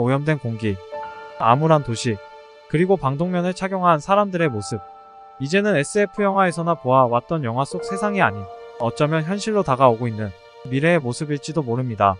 오염된 공기, 암울한 도시, 그리고 방독면을 착용한 사람들의 모습. 이제는 SF 영화에서나 보아왔던 영화 속 세상이 아닌 어쩌면 현실로 다가오고 있는 미래의 모습일지도 모릅니다.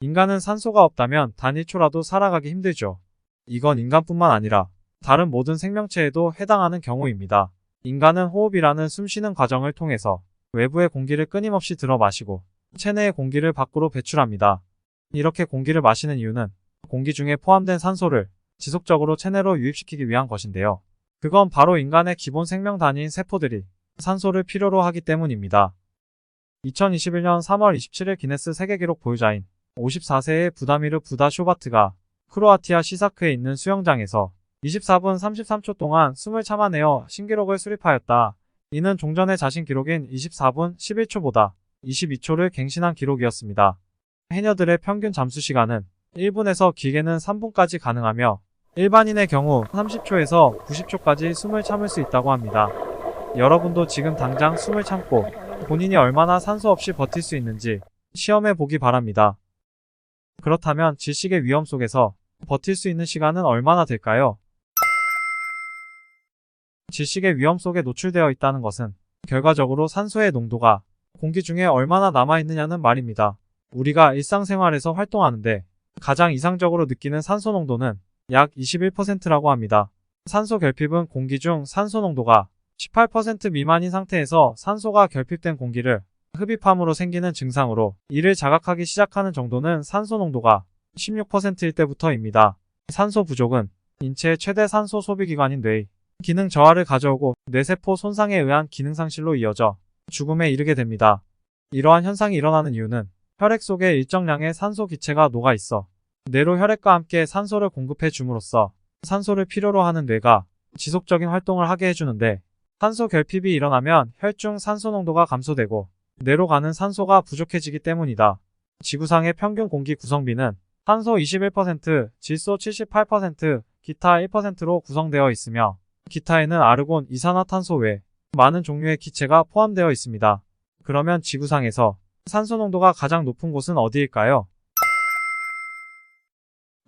인간은 산소가 없다면 단 1초라도 살아가기 힘들죠. 이건 인간뿐만 아니라 다른 모든 생명체에도 해당하는 경우입니다. 인간은 호흡이라는 숨쉬는 과정을 통해서 외부의 공기를 끊임없이 들어 마시고 체내의 공기를 밖으로 배출합니다. 이렇게 공기를 마시는 이유는 공기 중에 포함된 산소를 지속적으로 체내로 유입시키기 위한 것인데요. 그건 바로 인간의 기본 생명 단위인 세포들이 산소를 필요로 하기 때문입니다. 2021년 3월 27일 기네스 세계기록 보유자인 54세의 부다미르 부다 쇼바트가 크로아티아 시사크에 있는 수영장에서 24분 33초 동안 숨을 참아내어 신기록을 수립하였다. 이는 종전의 자신 기록인 24분 11초보다 22초를 갱신한 기록이었습니다. 해녀들의 평균 잠수 시간은 1분에서 길게는 3분까지 가능하며 일반인의 경우 30초에서 90초까지 숨을 참을 수 있다고 합니다. 여러분도 지금 당장 숨을 참고 본인이 얼마나 산소 없이 버틸 수 있는지 시험해 보기 바랍니다. 그렇다면 질식의 위험 속에서 버틸 수 있는 시간은 얼마나 될까요? 질식의 위험 속에 노출되어 있다는 것은 결과적으로 산소의 농도가 공기 중에 얼마나 남아있느냐는 말입니다. 우리가 일상생활에서 활동하는데 가장 이상적으로 느끼는 산소 농도는 약 21%라고 합니다. 산소 결핍은 공기 중 산소 농도가 18% 미만인 상태에서 산소가 결핍된 공기를 흡입함으로 생기는 증상으로 이를 자각하기 시작하는 정도는 산소 농도가 16%일 때부터입니다. 산소 부족은 인체의 최대 산소 소비 기관인 뇌의 기능 저하를 가져오고 뇌세포 손상에 의한 기능 상실로 이어져 죽음에 이르게 됩니다. 이러한 현상이 일어나는 이유는 혈액 속에 일정량의 산소 기체가 녹아 있어 뇌로 혈액과 함께 산소를 공급해 줌으로써 산소를 필요로 하는 뇌가 지속적인 활동을 하게 해주는데 산소 결핍이 일어나면 혈중 산소 농도가 감소되고 뇌로 가는 산소가 부족해지기 때문이다. 지구상의 평균 공기 구성비는 산소 21%, 질소 78%, 기타 1%로 구성되어 있으며 기타에는 아르곤, 이산화탄소 외 많은 종류의 기체가 포함되어 있습니다. 그러면 지구상에서 산소 농도가 가장 높은 곳은 어디일까요?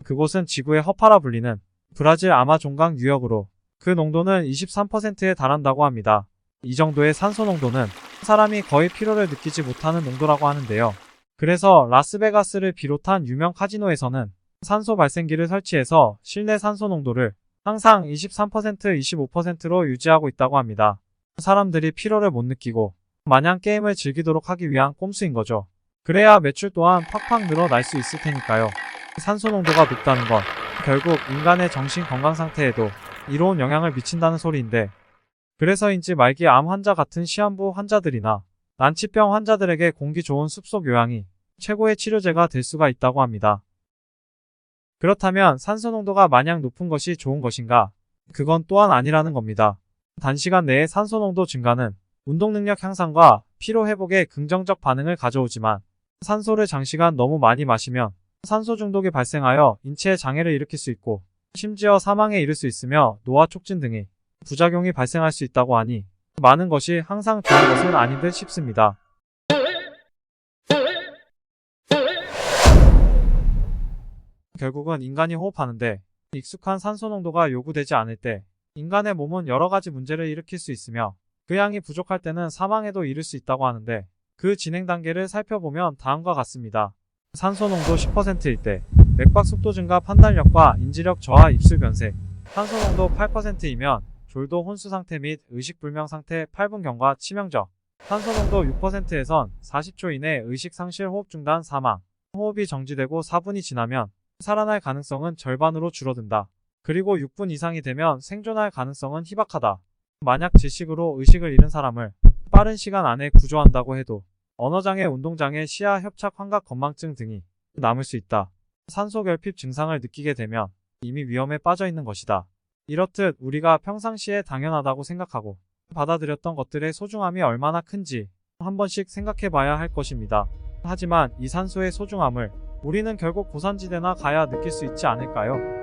그곳은 지구의 허파라 불리는 브라질 아마존강 유역으로 그 농도는 23%에 달한다고 합니다. 이 정도의 산소 농도는 사람이 거의 피로를 느끼지 못하는 농도라고 하는데요. 그래서 라스베가스를 비롯한 유명 카지노에서는 산소 발생기를 설치해서 실내 산소 농도를 항상 23%, 25%로 유지하고 있다고 합니다. 사람들이 피로를 못 느끼고 마냥 게임을 즐기도록 하기 위한 꼼수인 거죠. 그래야 매출 또한 팍팍 늘어날 수 있을 테니까요. 산소 농도가 높다는 건 결국 인간의 정신 건강 상태에도 이로운 영향을 미친다는 소리인데 그래서인지 말기 암 환자 같은 시한부 환자들이나 난치병 환자들에게 공기 좋은 숲속 요양이 최고의 치료제가 될 수가 있다고 합니다. 그렇다면 산소 농도가 마냥 높은 것이 좋은 것인가? 그건 또한 아니라는 겁니다. 단시간 내에 산소 농도 증가는 운동 능력 향상과 피로 회복에 긍정적 반응을 가져오지만 산소를 장시간 너무 많이 마시면 산소 중독이 발생하여 인체에 장애를 일으킬 수 있고 심지어 사망에 이를 수 있으며 노화 촉진 등의 부작용이 발생할 수 있다고 하니 많은 것이 항상 좋은 것은 아닌 듯 싶습니다. 결국은 인간이 호흡하는데 익숙한 산소 농도가 요구되지 않을 때 인간의 몸은 여러 가지 문제를 일으킬 수 있으며 그 양이 부족할 때는 사망에도 이를 수 있다고 하는데 그 진행 단계를 살펴보면 다음과 같습니다. 산소 농도 10%일 때 맥박 속도 증가 판단력과 인지력 저하 입술 변색. 산소 농도 8%이면 졸도 혼수 상태 및 의식 불명 상태 8분경과 치명적. 산소 농도 6%에선 40초 이내 의식 상실 호흡 중단 사망. 호흡이 정지되고 4분이 지나면 살아날 가능성은 절반으로 줄어든다. 그리고 6분 이상이 되면 생존할 가능성은 희박하다. 만약 질식으로 의식을 잃은 사람을 빠른 시간 안에 구조한다고 해도 언어장애, 운동장애, 시야 협착 환각 건망증 등이 남을 수 있다. 산소 결핍 증상을 느끼게 되면 이미 위험에 빠져 있는 것이다. 이렇듯 우리가 평상시에 당연하다고 생각하고 받아들였던 것들의 소중함이 얼마나 큰지 한 번씩 생각해 봐야 할 것입니다. 하지만 이 산소의 소중함을 우리는 결국 고산지대나 가야 느낄 수 있지 않을까요?